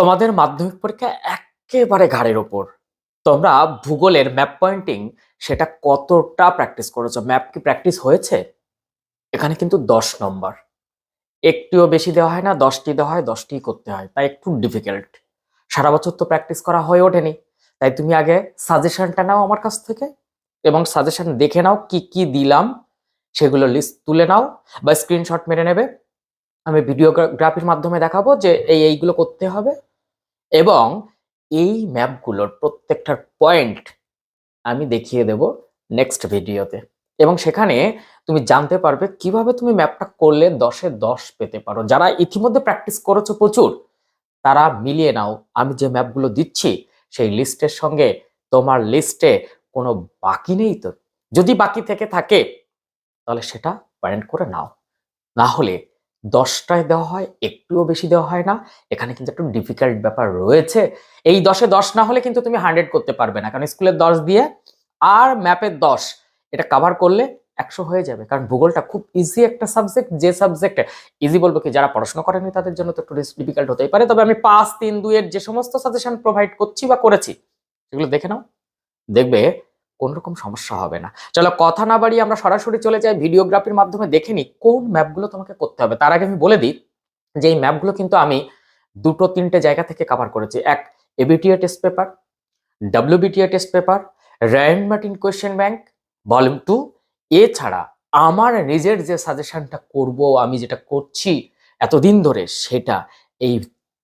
তোমাদের মাধ্যমিক পরীক্ষা একেবারে ঘাড়ের ওপর। তোমরা ভূগোলের ম্যাপ পয়েন্টিং সেটা কতটা প্র্যাকটিস করেছ? ম্যাপ কি প্র্যাকটিস হয়েছে? এখানে কিন্তু দশ নম্বর। একটিও বেশি দেওয়া হয় না, দশটি দেওয়া হয়, দশটি করতে হয়, তাই একটু ডিফিকাল্ট সারা বছর তো প্র্যাকটিস করা হয়ে ওঠেনি। তাই তুমি আগে সাজেশনটা নাও আমার কাছ থেকে এবং সাজেশন দেখে নাও কি কি দিলাম, সেগুলো লিস্ট তুলে নাও বা স্ক্রিনশট মেরে নেবে। আমি ভিডিওগ্রাফির মাধ্যমে দেখাবো যে এই, এইগুলো করতে হবে। এবং এই ম্যাপগুলোর প্রত্যেকটার পয়েন্ট আমি দেখিয়ে দেব নেক্সট ভিডিওতে এবং সেখানে তুমি জানতে পারবে কীভাবে তুমি ম্যাপটা করলে দশে দশ পেতে পারো। যারা ইতিমধ্যে প্র্যাকটিস করেছ প্রচুর, তারা মিলিয়ে নাও। আমি যে ম্যাপগুলো দিচ্ছি, সেই লিস্টের সঙ্গে তোমার লিস্টে কোনো বাকি নেই তো? যদি বাকি থেকে থাকে, তাহলে সেটা পয়েন্ট করে নাও। না হলে দশটায় দেওয়া হয়, একটুও বেশি দেওয়া হয় না। এখানে কিন্তু একটু ডিফিকাল্ট ব্যাপার রয়েছে। এই দশে দশ না হলে কিন্তু তুমি হান্ড্রেড করতে পারবে না। কারণ স্কুলের দশ দিয়ে আর ম্যাপের দশ, এটা কাভার করলে একশো হয়ে যাবে। কারণ ভূগোলটা খুব ইজি একটা সাবজেক্ট যে সাবজেক্টে ইজি বলব কি, যারা পড়াশোনা করেনি তাদের জন্য তো একটু ডিফিকাল্ট হতেই পারে। তবে আমি পাঁচ, তিন, দুইয়ের যে সমস্ত সাজেশন প্রোভাইড করছি বা করেছি, সেগুলো দেখে নাও। দেখবে কোন রকম সমস্যা হবে না। চলো কথা না বাড়িয়ে আমরা সরাসরি চলে যাই ভিডিওগ্রাফির মাধ্যমে দেখে নিই কোন ম্যাপগুলো তোমাকে করতে হবে। তার আগে আমি বলে দিই যে এই ম্যাপগুলো কিন্তু আমি দুটো তিনটে জায়গা থেকে কভার করেছি। এক ABTA test paper WBTA test paper Ray and Martin question bank volume two এছাড়া আমার নিজের যে সাজেশনটা করব আমি যেটা করছি এতদিন ধরে সেটা এই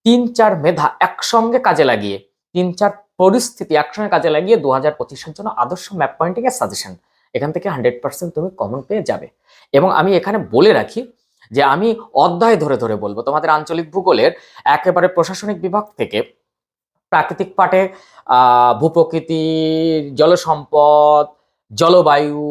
তিন চার মেধা একসঙ্গে কাজে লাগিয়ে, তিন চার পরিস্থিতি একসঙ্গে কাজে লাগিয়ে দু হাজার পঁচিশের জন্য আদর্শ ম্যাপ পয়েন্টিং এর সাজেশন এখান থেকে হান্ড্রেড পার্সেন্ট তুমি কমন পেয়ে যাবে। এবং আমি এখানে বলে রাখি যে আমি অধ্যায় ধরে ধরে বলব তোমাদের আঞ্চলিক ভূগোলের একেবারে প্রশাসনিক বিভাগ থেকে প্রাকৃতিক পাঠে আহ, ভূপ্রকৃতির জলসম্পদ জলবায়ু,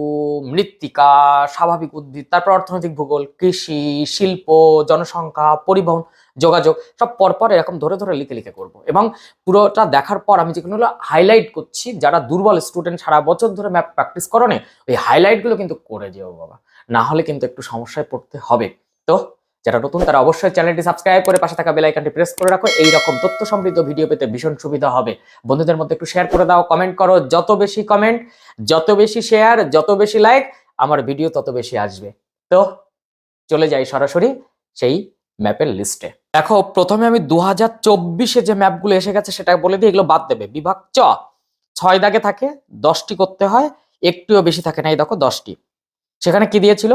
মৃত্তিকা, স্বাভাবিক উদ্ভিদ, তারপর অর্থনৈতিক ভূগোল, কৃষি, শিল্প, জনসংখ্যা, পরিবহন, যোগাযোগ, সব পরপর এরকম ধরে ধরে লিখে লিখে করব। এবং পুরোটা দেখার পর আমি যেগুলো হাইলাইট করছি, যারা দুর্বল স্টুডেন্ট সারা বছর ধরে ম্যাপ প্র্যাকটিস করনে ওই হাইলাইটগুলো কিন্তু করে যেও বাবা। না হলে কিন্তু একটু সমস্যায় পড়তে হবে। তো যারা নতুন, তারা অবশ্যই চ্যানেলটি সাবস্ক্রাইব করে পাশে থাকা বেল আইকনটি প্রেস করে রাখো। এই রকম তথ্য সমৃদ্ধ ভিডিও পেতে ভীষণ সুবিধা হবে। বন্ধুদের মধ্যে একটু শেয়ার করে দাও কমেন্ট করো। যত বেশি কমেন্ট যত বেশি শেয়ার যত বেশি লাইক আমার ভিডিও তত বেশি আসবে। তো চলে যাই সরাসরি সেই ম্যাপের লিস্টে দেখো, প্রথমে আমি দু হাজার চব্বিশে যে ম্যাপগুলো এসে গেছে সেটা বলে দিই, এগুলো বাদ দেবে। বিভাগ চ, ছয় দাগে থাকে, দশটি করতে হয়, একটুও বেশি থাকে না। এই দেখো, দশটি। সেখানে কি দিয়েছিল?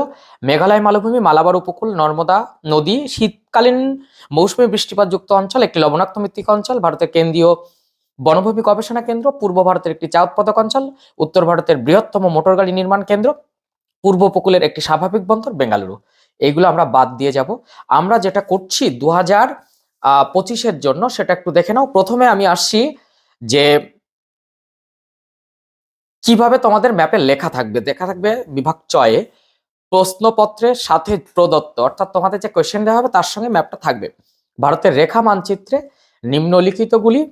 মেঘালয় মালভূমি, মালাবার উপকূল, নর্মদা নদী, শীতকালীন মৌসুমী বৃষ্টিপাতযুক্ত অঞ্চল, একটি লবণাক্ত মৃত্তিক অঞ্চল, ভারতের কেন্দ্রীয় বনভূমি গবেষণা কেন্দ্র, পূর্ব ভারতের একটি চা উৎপাদক অঞ্চল, উত্তর ভারতের বৃহত্তম মোটর গাড়ি নির্মাণ কেন্দ্র, পূর্ব উপকূলের একটি স্বাভাবিক বন্দর, বেঙ্গালুরু। এইগুলো আমরা বাদ দিয়ে যাব। আমরা যেটা করছি দু হাজার পঁচিশের জন্য, সেটা একটু দেখে নাও। প্রথমে আমি আসছি যে কীভাবে তোমাদের ম্যাপে লেখা থাকবে? দেখা থাকবে বিভাগ চয়ে প্রশ্নপত্রের সাথে প্রদত্ত, অর্থাৎ তোমাদের যে কোয়েশ্চেন দেওয়া হবে তার সঙ্গে ম্যাপটা থাকবে। ভারতের রেখা মানচিত্রে নিম্নলিখিতগুলি,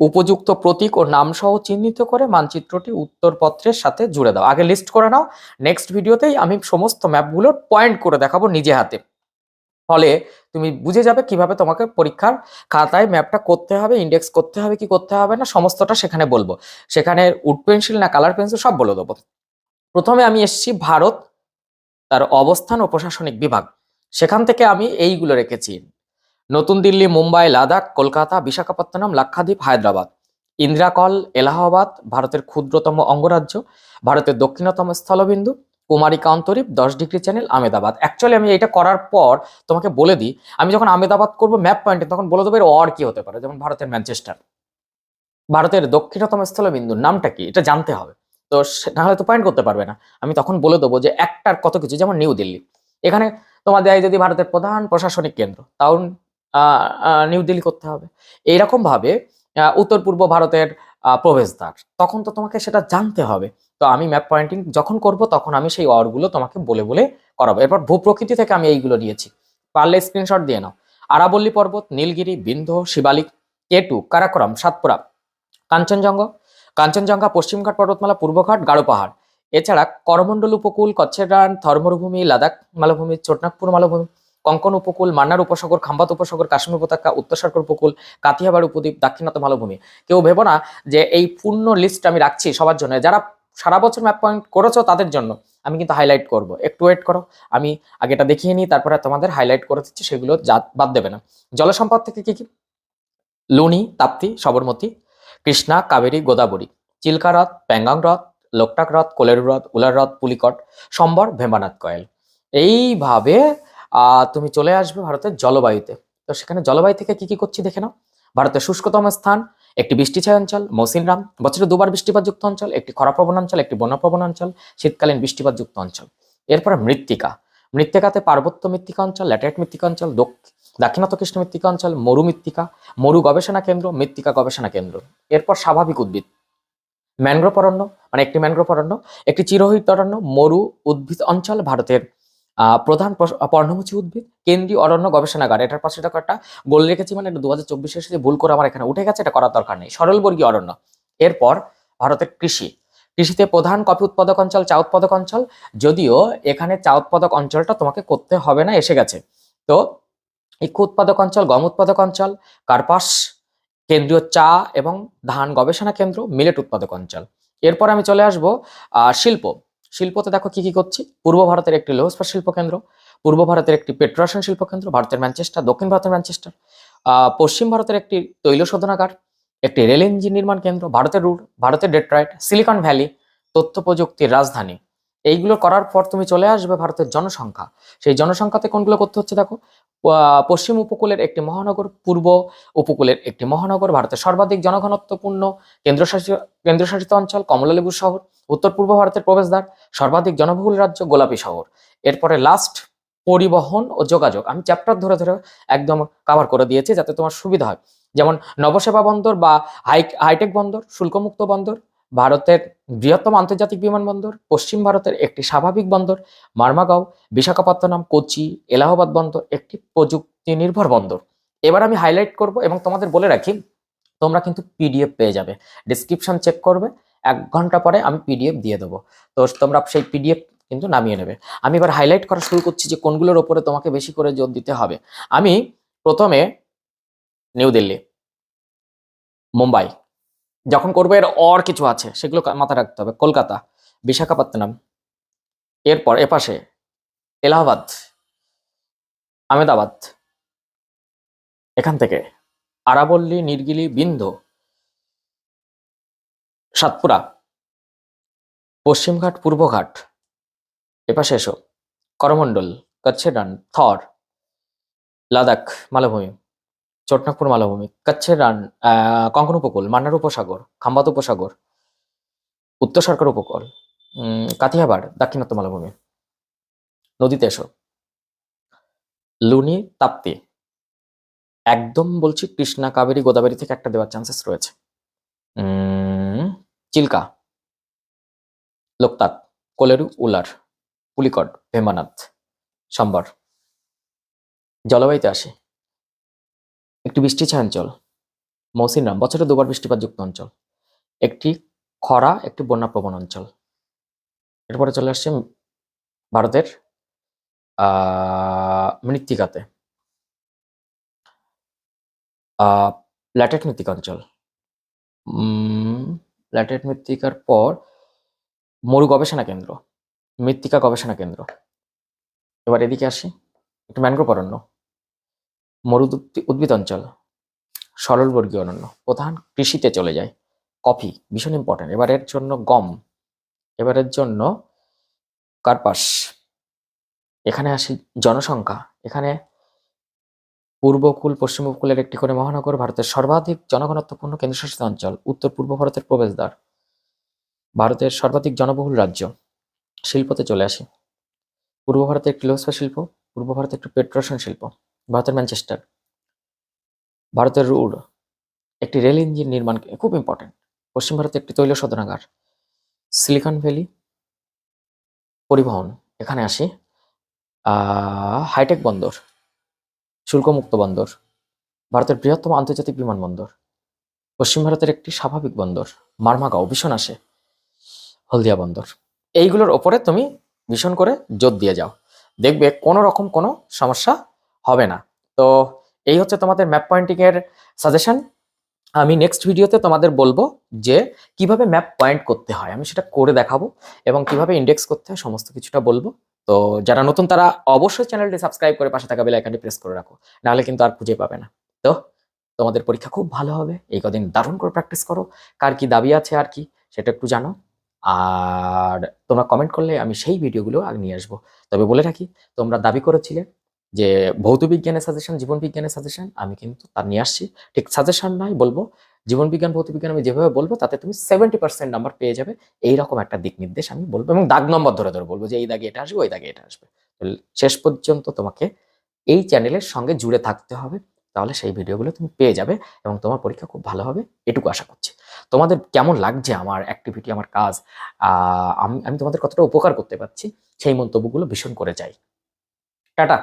উপযুক্ত প্রতীক ও নাম সহ চিহ্নিত করে মানচিত্রটি উত্তরপত্রের সাথে জুড়ে দাও। আগে লিস্ট করে নাও নেক্সট ভিডিওতেই আমি সমস্ত ম্যাপগুলোর পয়েন্ট করে দেখাবো নিজে হাতে। ফলে তুমি বুঝে যাবে কীভাবে তোমাকে পরীক্ষার খাতায় ম্যাপটা করতে হবে ইন্ডেক্স করতে হবে, কি করতে হবে না, সমস্তটা সেখানে বলব। সেখানে উড পেন্সিল না কালার পেন্সিল সব বলে দেবো। প্রথমে আমি এসেছি ভারত, তার অবস্থান ও প্রশাসনিক বিভাগ। সেখান থেকে আমি এইগুলো রেখেছি। নতুন দিল্লি, মুম্বাই, লাদাখ, কলকাতা, বিশাখাপত্তনম, লাক্ষাদ্বীপ, হায়দ্রাবাদ। ইন্দিরাকল, এলাহাবাদ, ভারতের ক্ষুদ্রতম অঙ্গরাজ্য, ভারতের দক্ষিণতম স্থলবিন্দু কুমারিকা অন্তরীপ দশ ডিগ্রি চ্যানেল আমেদাবাদ। অ্যাকচুয়ালি আমি এটা করার পর তোমাকে বলে দিই, আমি যখন আমেদাবাদ করব ম্যাপ পয়েন্টে তখন বলে দেবো এর অর কি হতে পারে, যেমন ভারতের ম্যানচেস্টার। ভারতের দক্ষিণতম স্থলবিন্দুর নামটা কি? এটা জানতে হবে। তো নাহলে তো পয়েন্ট করতে পারবে না। আমি তখন বলে দেবো যে একটার কত কিছু, যেমন নিউ দিল্লি। এখানে তোমার দেয় যদি ভারতের প্রধান প্রশাসনিক কেন্দ্র, তাও নিউ দিল্লি করতে হবে। এইরকমভাবে উত্তর পূর্ব ভারতের প্রবেশদ্বার। তখন তো তোমাকে সেটা জানতে হবে। তো আমি ম্যাপ পয়েন্টিং যখন করব তখন আমি সেই ওয়ার্ডগুলো তোমাকে বলে বলে করাবো। এরপর ভূপ্রকৃতি থেকে আমি এইগুলো নিয়েছি। পারলে স্ক্রিনশট দিয়ে নাও। আরাবল্লী পর্বত, নীলগিরি বিন্ধ শিবালিক, কেটু, কারাকোরাম, সাতপুরা, কাঞ্চনজঙ্ঘা কাঞ্চনজঙ্ঘা, পশ্চিমঘাট পর্বতমালা, পূর্বঘাট গাঢ় পাহাড়। এছাড়া করমণ্ডল উপকূল কচ্ছের রান থর মরুভূমি লাদাখ মালভূমি ছোটনাগপুর মালভূমি, কঙ্কন উপকূল, মান্নার উপসাগর, খাম্বাত উপসাগর, কাশ্মীর উপত্যকা, উত্তর উপকূল কাতিয়াবাড় উপদ্বীপ, দাক্ষিণাত্য মালভূমি। কেউ ভেবো না যে এই পূর্ণ লিস্ট আমি রাখছি সবার জন্য। যারা সারা বছর ম্যাপ পয়েন্ট করেছ তাদের জন্য। আমি কিন্তু হাইলাইট করব। একটু ওয়েট করো। আমি আগে এটা দেখিয়ে নিই, তারপরে তোমাদের হাইলাইট করে দিচ্ছি, সেগুলো বাদ দেবে না। জলসম্পদ থেকে কি কি? লুনি, তাপ্তি, সবরমতী, কৃষ্ণা, কাবেরী, গোদাবরী, চিল্কা হ্রদ প্যাঙ্গাং হ্রদ, লোকটাক হ্রদ, কোলের হ্রদ, উলার হ্রদ, পুলিকট, সম্বর, ভেম্বানাথ কয়েল। এইভাবে তুমি চলে আসবে ভারতের জলবায়ুতে। তো সেখানে জলবায়ু থেকে কি কি করছি দেখে নাও। ভারতের শুষ্কতম স্থান একটি বৃষ্টিছায় অঞ্চল মৌসিনরাম বছরে দুবার বৃষ্টিপাতযুক্ত অঞ্চল, একটি খরাপ্রবণ অঞ্চল, একটি বন্যাপ্রবণ অঞ্চল, শীতকালীন বৃষ্টিপাতযুক্ত অঞ্চল। এরপর মৃত্তিকা। মৃত্তিকাতে পার্বত্য মৃত্তিকা অঞ্চল, ল্যাটেরাইট মৃত্তিকা অঞ্চল দক্ষ- দাক্ষিণাত্য কৃষ্ণ মৃত্তিকা অঞ্চল, মরু মৃত্তিকা, মরু গবেষণা কেন্দ্র, মৃত্তিকা গবেষণা কেন্দ্র। এরপর স্বাভাবিক উদ্ভিদ। ম্যানগ্রোভ অরণ্য মানে একটি ম্যানগ্রোভ অরণ্য, একটি চিরহরিত অরণ্য, মরু উদ্ভিদ অঞ্চল, ভারতের প্রধান পর্ণমোচী উদ্ভিদ, কেন্দ্রীয় অরণ্য গবেষণাগার, এটার পাশে দেখো একটা গোল রেখেছি মানে দু হাজার ভুল করে আমার এখানে উঠে গেছে, এটা করার দরকার নেই। সরলবর্গীয় অরণ্য। এরপর ভারতের কৃষি। কৃষিতে প্রধান কফি উৎপাদক অঞ্চল, চা উৎপাদক অঞ্চল। যদিও এখানে চা উৎপাদক অঞ্চলটা তোমাকে করতে হবে না, এসে গেছে। তো ইক্ষু উৎপাদক অঞ্চল, গম উৎপাদক অঞ্চল, কার্পাস, কেন্দ্রীয় চা এবং ধান গবেষণা কেন্দ্র, মিলেট উৎপাদক অঞ্চল। এরপর আমি চলে আসব শিল্প। শিল্পতে দেখো কি কি করছি? পূর্ব ভারতের একটি লৌহ ইস্পাত শিল্প কেন্দ্র পূর্ব ভারতের একটি পেট্রোশন শিল্প কেন্দ্র ভারতের ম্যানচেস্টার, দক্ষিণ ভারতের ম্যানচেস্টার পশ্চিম ভারতের একটি তৈল শোধনাগার, একটি রেল ইঞ্জিন নির্মাণ কেন্দ্র, ভারতের রুট, ভারতের ডেট্রয়েট, সিলিকন ভ্যালি তথ্য প্রযুক্তির রাজধানী। এইগুলো করার পর তুমি চলে আসবে ভারতের জনসংখ্যা। সেই জনসংখ্যাতে কোনগুলো করতে হচ্ছে দেখো? পশ্চিম উপকূলের একটি মহানগর, পূর্ব উপকূলের একটি মহানগর, ভারতের সর্বাধিক জনঘনত্বপূর্ণ কেন্দ্রশাসিত কেন্দ্রশাসিত অঞ্চল, কমলালেবু শহর। উত্তর পূর্ব ভারতের প্রবেশদ্বার, সর্বাধিক জনবহুল রাজ্য গোলাপী শহর। এরপরে লাস্ট পরিবহন ও যোগাযোগ। আমি চ্যাপ্টার ধরে ধরে একদম কভার করে দিয়েছি যাতে তোমার সুবিধা হয়। যেমন নবসেবা বন্দর বা হাই হাইটেক বন্দর, শুল্কমুক্ত বন্দর, ভারতের বৃহত্তম আন্তর্জাতিক বিমানবন্দর পশ্চিম ভারতের একটি স্বাভাবিক বন্দর, মার্মাগাঁও, বিশাখাপত্তনম, কোচি, এলাহাবাদ বন্দর একটি প্রযুক্তি নির্ভর বন্দর। এবার আমি হাইলাইট করব এবং তোমাদের বলে রাখি, তোমরা কিন্তু পিডিএফ পেয়ে যাবে। ডিসক্রিপশন চেক করবে এক ঘণ্টা পরে আমি পিডিএফ দিয়ে দেবো। তো তোমরা সেই পিডিএফ কিন্তু নামিয়ে নেবে। আমি এবার হাইলাইট করা শুরু করছি যে কোনগুলোর ওপরে তোমাকে বেশি করে জোর দিতে হবে। আমি প্রথমে নিউ দিল্লি মুম্বাই যখন করবে এর অর কিছু আছে, সেগুলো মাথায় রাখতে হবে। কলকাতা, বিশাখাপত্তনম, এরপর এপাশে এলাহাবাদ আমেদাবাদ এখান থেকে, আরাবল্লী, নির্গিলি বিন্দু সাতপুরা। পশ্চিমঘাট, পূর্বঘাট। এপাশে এসো। করমণ্ডল কচ্ছের রান থর। লাদাখ, মালভূমি। চটনাগপুর মালভূমি। কচ্ছের রান কঙ্কন উপকূল, মান্নার উপসাগর, খাম্বাত উপসাগর, উত্তর সরকার উপকূল কাথিয়াবাড়, দাক্ষিণাত্য মালভূমি। নদীতে এসো। লুনি, তাপ্তি। একদম বলছি কৃষ্ণা, কাবেরী, গোদাবরী থেকে একটা দেওয়ার চান্সেস রয়েছে। চিল্কা। লোকতাক কোলেরু উলার পুলিকট ভেমানাথ সম্বর। জলবায়ুতে আসে। একটি বৃষ্টিছায় অঞ্চল মৌসিনরাম বছরে দুবার বৃষ্টিপাতযুক্ত অঞ্চল। একটি খরা একটি বন্যাপ্রবণ অঞ্চল। এরপরে চলে আসছে ভারতের মৃত্তিকাতে। আহ, ল্যাটেট মৃত্তিকা অঞ্চল। ল্যাটেট মৃত্তিকার পর মরু গবেষণা কেন্দ্র, মৃত্তিকা গবেষণা কেন্দ্র। এবার এদিকে আসি, একটু ম্যানগ্রোভ অরণ্য, মরু উদ্ভিদ অঞ্চল, সরলবর্গীয় অরণ্য, প্রধান কৃষিতে চলে যায়। কফি, ভীষণ ইম্পর্টেন্ট এবারের জন্য গম এবারের জন্য কার্পাস। এখানে আসি জনসংখ্যা। এখানে পূর্ব উপকূল পশ্চিম উপকূলের একটি করে মহানগর, ভারতের সর্বাধিক জনঘনত্বপূর্ণ কেন্দ্রশাসিত অঞ্চল, উত্তর পূর্ব ভারতের প্রবেশদ্বার। ভারতের সর্বাধিক জনবহুল রাজ্য। শিল্পতে চলে আসি। পূর্ব ভারতের একটি লোহস্পা শিল্প, পূর্ব ভারতে একটি পেট্রোশন শিল্প, ভারতের ম্যানচেস্টার। ভারতের রুড, একটি রেল ইঞ্জিন নির্মাণ খুব ইম্পর্টেন্ট পশ্চিম ভারতে একটি তৈল শোধনাগার, সিলিকন ভ্যালি পরিবহন। এখানে আসি। হাইটেক বন্দর। শুল্কমুক্ত বন্দর, ভারতের বৃহত্তম আন্তর্জাতিক বিমানবন্দর, পশ্চিম ভারতের একটি স্বাভাবিক বন্দর মারমাগাঁও ভীষণ আসে, হলদিয়া বন্দর। এইগুলোর ওপরে তুমি ভীষণ করে জোর দিয়ে যাও। দেখবে কোনো রকম কোনো সমস্যা হবে না। তো এই হচ্ছে তোমাদের ম্যাপ পয়েন্টিং এর সাজেশন আমি নেক্সট ভিডিওতে তোমাদের বলব যে কীভাবে ম্যাপ পয়েন্ট করতে হয়। আমি সেটা করে দেখাবো এবং কীভাবে ইন্ডেক্স করতে হয়, সমস্ত কিছুটা বলব। তো যারা নতুন, তারা অবশ্যই চ্যানেলটি সাবস্ক্রাইব করে পাশে থাকা বেল প্রেস করে রাখো। নাহলে কিন্তু আর খুঁজে পাবে না। তো তোমাদের পরীক্ষা খুব ভালো হবে। এই কদিন দারুণ করে প্র্যাকটিস করো। কার কি দাবি আছে আর কি, সেটা একটু জানো। আর তোমরা কমেন্ট করলে আমি সেই ভিডিওগুলো আগে নিয়ে আসব। তবে বলে রাখি, তোমরা দাবি করেছিলে যে ভৌত বিজ্ঞানের সাজেশন জীবন বিজ্ঞানের সাজেশন আমি কিন্তু তার নিয়ে আসছি। ঠিক সাজেশন নয় বলব। জীবন বিজ্ঞান, ভৌত বিজ্ঞান আমি যেভাবে বলব, তাতে তুমি সেভেন্টি পার্সেন্ট নাম্বার পেয়ে যাবে। এইরকম একটা দিক নির্দেশ আমি বলব এবং দাগ নম্বর ধরে ধরে বলব যে এই দাগে এটা আসবে, ওই দাগে এটা আসবে। শেষ পর্যন্ত তোমাকে এই চ্যানেলের সঙ্গে জুড়ে থাকতে হবে। তাহলে সেই ভিডিওগুলো তুমি পেয়ে যাবে এবং তোমার পরীক্ষা খুব ভালো হবে এটুকু আশা করছি। তোমাদের কেমন লাগছে আমার অ্যাক্টিভিটি আমার কাজ? আমি আমি তোমাদের কতটা উপকার করতে পারছি? সেই মন্তব্যগুলো ভীষণ করে চাই। টাটা!